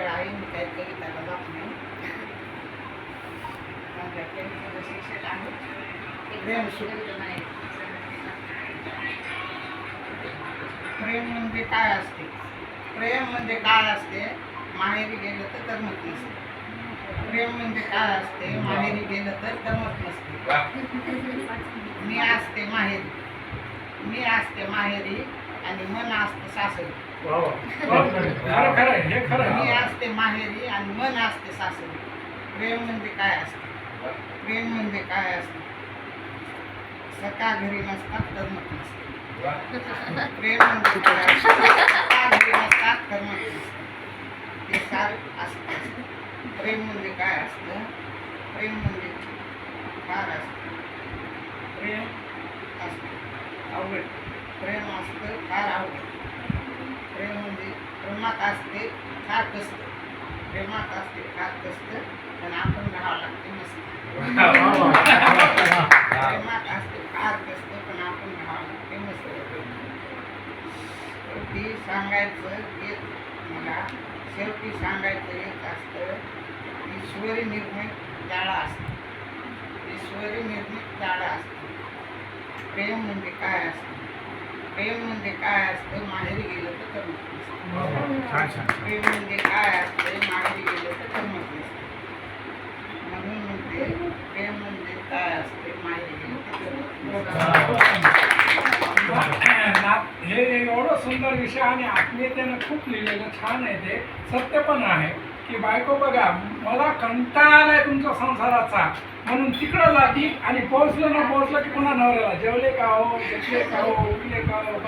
मी आहे प्रेम म्हणजे काय असते प्रेम म्हणजे काय असते माहेरी गेलं तर करमत नसते प्रेम म्हणजे काय असते माहेरी गेलं तर करमत नसते मी असते माहेरी मी असते माहेरी आणि मन असते सासरी. वा वा. खरं खरं आहे, हे खरं मी आहे. असते माहेरी आणि मन असते सासरी. प्रेम म्हणजे काय असते? प्रेम म्हणजे काय असते? सका घरी नसतात करमत नसते. प्रेम म्हणजे काय असते? सका घरी नसतात करमत नसते. ते सार असतं. प्रेम म्हणजे काय असतं? प्रेम म्हणजे फार असतं. प्रेम असतं. आवड प्रेम असतं फार आवड. प्रेम म्हणजे प्रेमात असते फार कष्ट. प्रेमात असते फार कष्ट पण आपण राहावं लागते मस्त. प्रेमात असते फार कष्ट पण आपण राहावं लागते मस्त. शेवटी सांगायचं एक मला शेवटी सांगायचं एक असतं ईश्वरी निर्मित जाळा असतं. ईश्वरी निर्मित जाळा असतं. प्रेम म्हणजे काय असतं? प्रेम म्हणजे काय असतं माहेरी गेलं तर करमत. प्रेम म्हणजे काय असते माहेरी गेलं तर करमत नसतं म्हणून म्हणते प्रेम म्हणजे काय असते माहेरी गेलं तर हे एवढं सुंदर विषय आणि आत्मीयतेनं खूप लिहिलेलं छान आहे ते. सत्य पण आहे. की बायको बघा मला कंटाळा आलाय तुमच्या संसाराचा. म्हणून तिकडं जाती आणि पोहोचलं ना पोहोचलं की पुन्हा नवऱ्याला जेवले का हो घेतले का हो उठले का हो